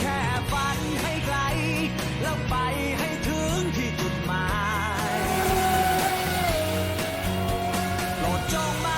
แค่ฝันให้ไกล แล้วไปให้ถึงที่จุดหมายโปรดจงมา